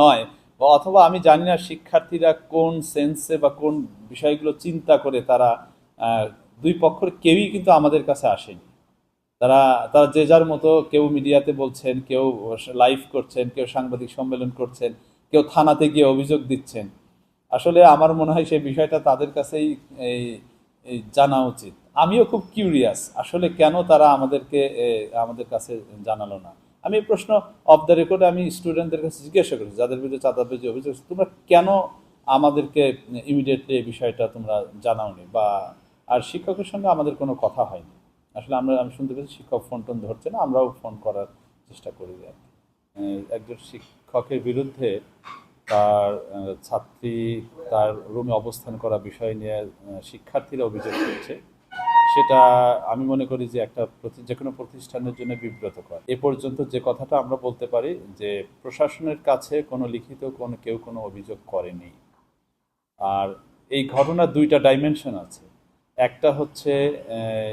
নয়। বা অথবা আমি জানি না শিক্ষার্থীরা কোন সেন্সে বা কোন বিষয়গুলো চিন্তা করে তারা দুই পক্ষের কেউই কিন্তু আমাদের কাছে আসেনি। তারা তারা যে যার মতো কেউ মিডিয়াতে বলছেন, কেউ লাইভ করছেন, কেউ সাংবাদিক সম্মেলন করছেন, কেউ থানাতে গিয়ে অভিযোগ দিচ্ছেন। আসলে আমার মনে হয় সেই বিষয়টা তাদের কাছেই এই জানা উচিত। আমিও খুব কিউরিয়াস আসলে কেন তারা আমাদেরকে আমাদের কাছে জানালো না। আমি এই প্রশ্ন অফ দ্য রেকর্ডে আমি স্টুডেন্টদের কাছে জিজ্ঞাসা করেছি, যাদের বিরুদ্ধে চাঁদাবাজি অভিযোগ তোমরা কেন আমাদেরকে ইমিডিয়েটলি এই বিষয়টা তোমরা জানাওনি? বা, আর শিক্ষকের সঙ্গে আমাদের কোনো কথা হয়নি? আসলে আমরা, আমি শুনতে পেয়েছি শিক্ষক ফোন টোন ধরছে না, আমরাও ফোন করার চেষ্টা করি আর। একজন শিক্ষকের বিরুদ্ধে তার ছাত্রী তার রুমে অবস্থান করা বিষয় নিয়ে শিক্ষার্থীরা অভিযোগ করছে। সেটা আমি মনে করি যে একটা যে কোনো প্রতিষ্ঠানের জন্য বিব্রত বিব্রতকর। এ পর্যন্ত যে কথাটা আমরা বলতে পারি যে প্রশাসনের কাছে কোনো লিখিত কোনো কেউ কোনো অভিযোগ করেনি। আর এই ঘটনার দুইটা ডাইমেনশন আছে। একটা হচ্ছে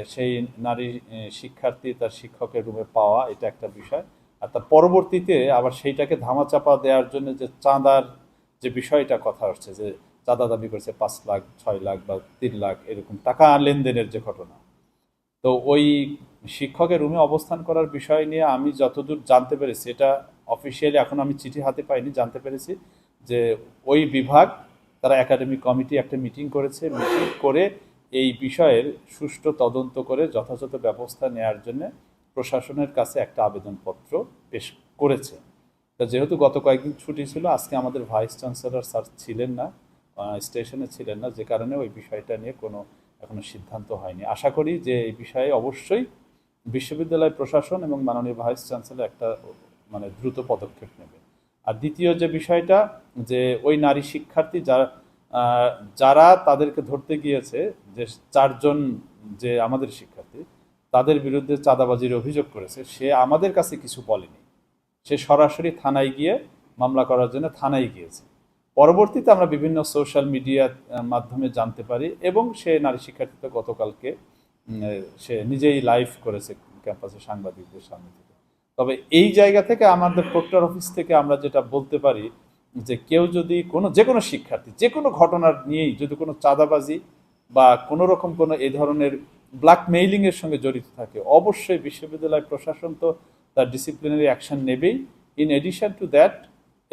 সেই নারী শিক্ষার্থী তার শিক্ষকের রুমে পাওয়া, এটা একটা বিষয়। আর তার পরবর্তীতে আবার সেইটাকে ধামাচাপা দেওয়ার জন্য যে চাঁদার যে বিষয়টা কথা হচ্ছে যে চাঁদা দাবি করেছে পাঁচ লাখ, ছয় লাখ বা তিন লাখ, এরকম টাকা লেনদেনের যে ঘটনা। তো ওই শিক্ষকের রুমে অবস্থান করার বিষয় নিয়ে আমি যতদূর জানতে পেরেছি, এটা অফিসিয়ালি এখন আমি চিঠি হাতে পাইনি, জানতে পেরেছি যে ওই বিভাগ, তারা একাডেমিক কমিটি একটা মিটিং করেছে মিটিং করে এই বিষয়ের সুষ্ঠু তদন্ত করে যথাযথ ব্যবস্থা নেওয়ার জন্য প্রশাসনের কাছে একটা আবেদনপত্র পেশ করেছে। যেহেতু গত কয়েকদিন ছুটি ছিল, আজকে আমাদের ভাইস চ্যান্সেলর স্যার ছিলেন না স্টেশনে ছিলেন না, যে কারণে ওই বিষয়টা নিয়ে কোনো এখনও সিদ্ধান্ত হয়নি। আশা করি যে এই বিষয়ে অবশ্যই বিশ্ববিদ্যালয় প্রশাসন এবং মাননীয় ভাইস চ্যান্সেলর একটা মানে দ্রুত পদক্ষেপ নেবে। আর দ্বিতীয় যে বিষয়টা, যে ওই নারী শিক্ষার্থী যারা যারা তাদেরকে ধরতে গিয়েছে, যে চারজন যে আমাদের শিক্ষার্থী, তাদের বিরুদ্ধে চাঁদাবাজির অভিযোগ করেছে, সে আমাদের কাছে কিছু বলেনি। সে সরাসরি থানায় গিয়ে মামলা করার জন্য থানায় গিয়েছে। পরবর্তীতে আমরা বিভিন্ন সোশ্যাল মিডিয়ার মাধ্যমে জানতে পারি এবং সে নারী শিক্ষার্থী তো গতকালকে সে নিজেই লাইভ করেছে ক্যাম্পাসে সাংবাদিকদের সামনে থেকে। তবে এই জায়গা থেকে আমাদের প্রক্টর অফিস থেকে আমরা যেটা বলতে পারি যে কেউ যদি কোনো, যে কোনো শিক্ষার্থী, যে কোনো ঘটনার নিয়েই যদি কোনো চাঁদাবাজি বা কোনো রকম কোনো এই ধরনের ব্ল্যাক মেইলিংয়ের সঙ্গে জড়িত থাকে, অবশ্যই বিশ্ববিদ্যালয় প্রশাসন তো তার ডিসিপ্লিনারি অ্যাকশন নেবেই। ইন এডিশন টু দ্যাট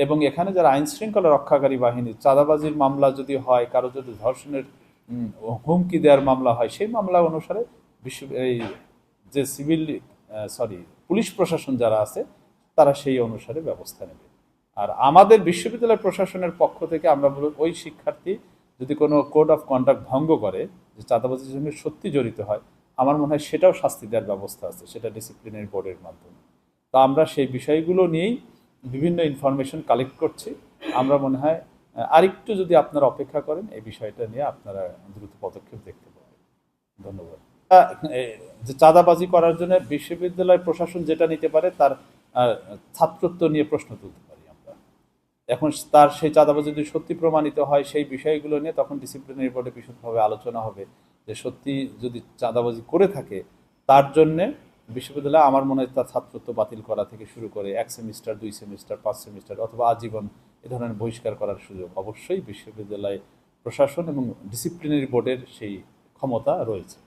এবং এখানে যারা আইন শৃঙ্খলা রক্ষাকারী বাহিনী, চাঁদাবাজির মামলা যদি হয়, কারও যদি ধর্ষণের হুমকি দেওয়ার মামলা হয়, সেই মামলা অনুসারে বিশ্ব, এই যে সিভিল সরি, পুলিশ প্রশাসন যারা আছে, তারা সেই অনুসারে ব্যবস্থা নেবে। আর আমাদের বিশ্ববিদ্যালয় প্রশাসনের পক্ষ থেকে আমরা বলব, ওই শিক্ষার্থী যদি কোনো কোড অফ কন্ডাক্ট ভঙ্গ করে, যে চাঁদাবাজির সঙ্গে সত্যি জড়িত হয়, আমার মনে হয় সেটাও শাস্তি দেওয়ার ব্যবস্থা আছে, সেটা ডিসিপ্লিনারি বোর্ডের মাধ্যমে। তো আমরা সেই বিষয়গুলো নিয়েই বিভিন্ন ইনফরমেশন কালেক্ট করছি। আমরা মনে হয় আরেকটু যদি আপনারা অপেক্ষা করেন, এই বিষয়টা নিয়ে আপনারা দ্রুত পদক্ষেপ দেখতে পাবেন। ধন্যবাদ। যে চাঁদাবাজি করার জন্য বিশ্ববিদ্যালয় প্রশাসন যেটা নিতে পারে, তার ছাত্রত্ব নিয়ে প্রশ্ন তুলতে পারি আমরা। এখন তার সেই চাঁদাবাজি যদি সত্যি প্রমাণিত হয়, সেই বিষয়গুলো নিয়ে তখন ডিসিপ্লিনারি বোর্ডে বিশদভাবে আলোচনা হবে। যে সত্যি যদি চাঁদাবাজি করে থাকে, তার জন্যে বিশ্ববিদ্যালয় আমার মনে হয় তার ছাত্রত্ব বাতিল করা থেকে শুরু করে এক সেমিস্টার, দুই সেমিস্টার, পাঁচ সেমিস্টার অথবা আজীবন এ ধরনের বহিষ্কার করার সুযোগ অবশ্যই বিশ্ববিদ্যালয় প্রশাসন এবং ডিসিপ্লিনারি বোর্ডের সেই ক্ষমতা রয়েছে।